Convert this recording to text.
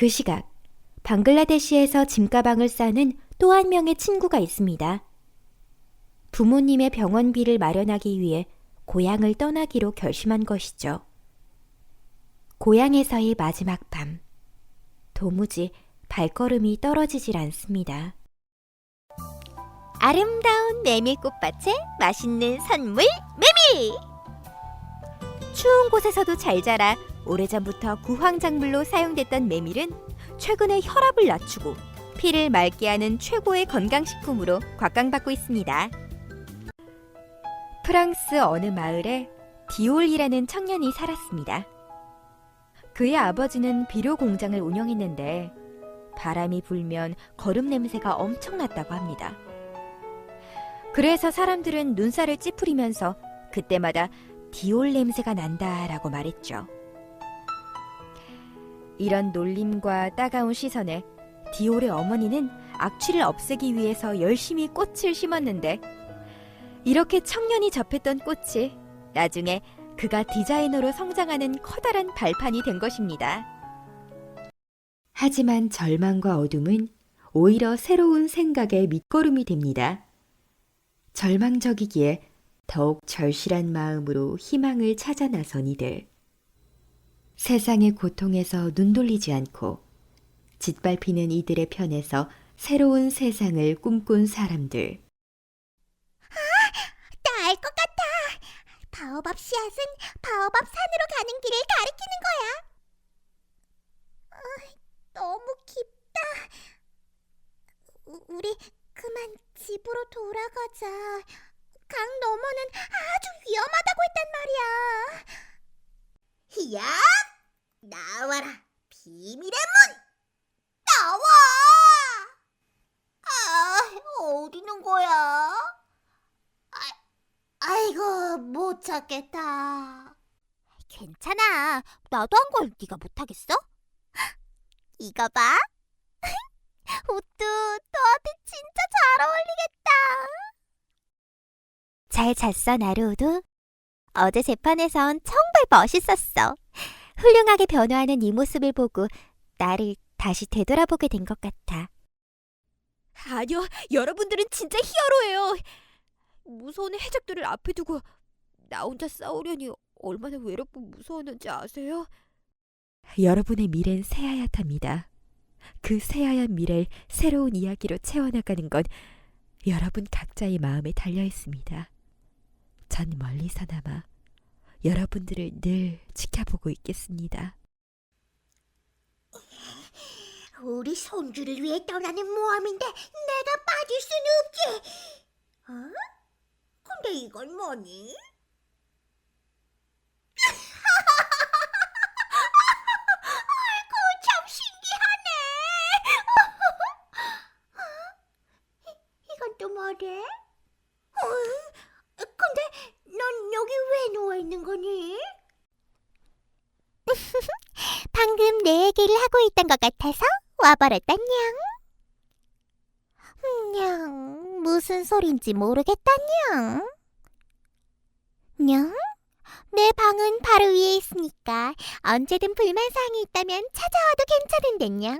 그 시각 방글라데시에서 짐가방을 싸는 또 한 명의 친구가 있습니다. 부모님의 병원비를 마련하기 위해 고향을 떠나기로 결심한 것이죠. 고향에서의 마지막 밤. 도무지 발걸음이 떨어지질 않습니다. 아름다운 메밀꽃밭에 맛있는 선물 메밀! 추운 곳에서도 잘 자라 오래전부터 구황작물로 사용됐던 메밀은 최근에 혈압을 낮추고 피를 맑게 하는 최고의 건강식품으로 곽강받고 있습니다. 프랑스 어느 마을에 디올이라는 청년이 살았습니다. 그의 아버지는 비료 공장을 운영했는데 바람이 불면 거름 냄새가 엄청났다고 합니다. 그래서 사람들은 눈살을 찌푸리면서 그때마다 디올 냄새가 난다라고 말했죠. 이런 놀림과 따가운 시선에 디올의 어머니는 악취를 없애기 위해서 열심히 꽃을 심었는데 이렇게 청년이 접했던 꽃이 나중에 그가 디자이너로 성장하는 커다란 발판이 된 것입니다. 하지만 절망과 어둠은 오히려 새로운 생각의 밑거름이 됩니다. 절망적이기에 더욱 절실한 마음으로 희망을 찾아 나선 이들. 세상의 고통에서 눈 돌리지 않고 짓밟히는 이들의 편에서 새로운 세상을 꿈꾼 사람들. 나 알 것 같아. 바오밥 씨앗은 바오밥 산으로 가는 길을 가리키는 거야. 아, 너무 깊다. 우- 우리 그만 집으로 돌아가자. 강 너머는 아주 위험하다고 했단 말이야. 야, 나와라. 비밀의 문. 나와. 아, 어디 있는 거야? 아이고 못 찾겠다. 괜찮아. 나도 한 걸 네가 못하겠어? 이거 봐. 옷도 너한테 진짜 잘 어울리겠다. 잘 잤어, 나루오도? 어제 재판에선 정말 멋있었어. 훌륭하게 변화하는 이 모습을 보고 나를 다시 되돌아보게 된 것 같아. 아니요, 여러분들은 진짜 히어로예요. 무서운 해적들을 앞에 두고 나 혼자 싸우려니 얼마나 외롭고 무서웠는지 아세요? 여러분의 미래는 새하얗답니다. 그 새하얀 미래를 새로운 이야기로 채워나가는 건 여러분 각자의 마음에 달려 있습니다. 전 멀리서나마 여러분들을 늘 지켜보고 있겠습니다. 우리 손주를 위해 떠나는 모함인데 내가 빠질 수는 없지. 어? 근데 이건 뭐니? 아이고 참 신기하네. 어? 이- 이건 또 뭐래? 어? 근데 넌 여기 왜 누워 있는 거니? 방금 내 얘기를 하고 있던 것 같아서 와버렸다냥. 냥 무슨 소린지 모르겠다냥. 냥? 내 방은 바로 위에 있으니까 언제든 불만사항이 있다면 찾아와도 괜찮은데냥.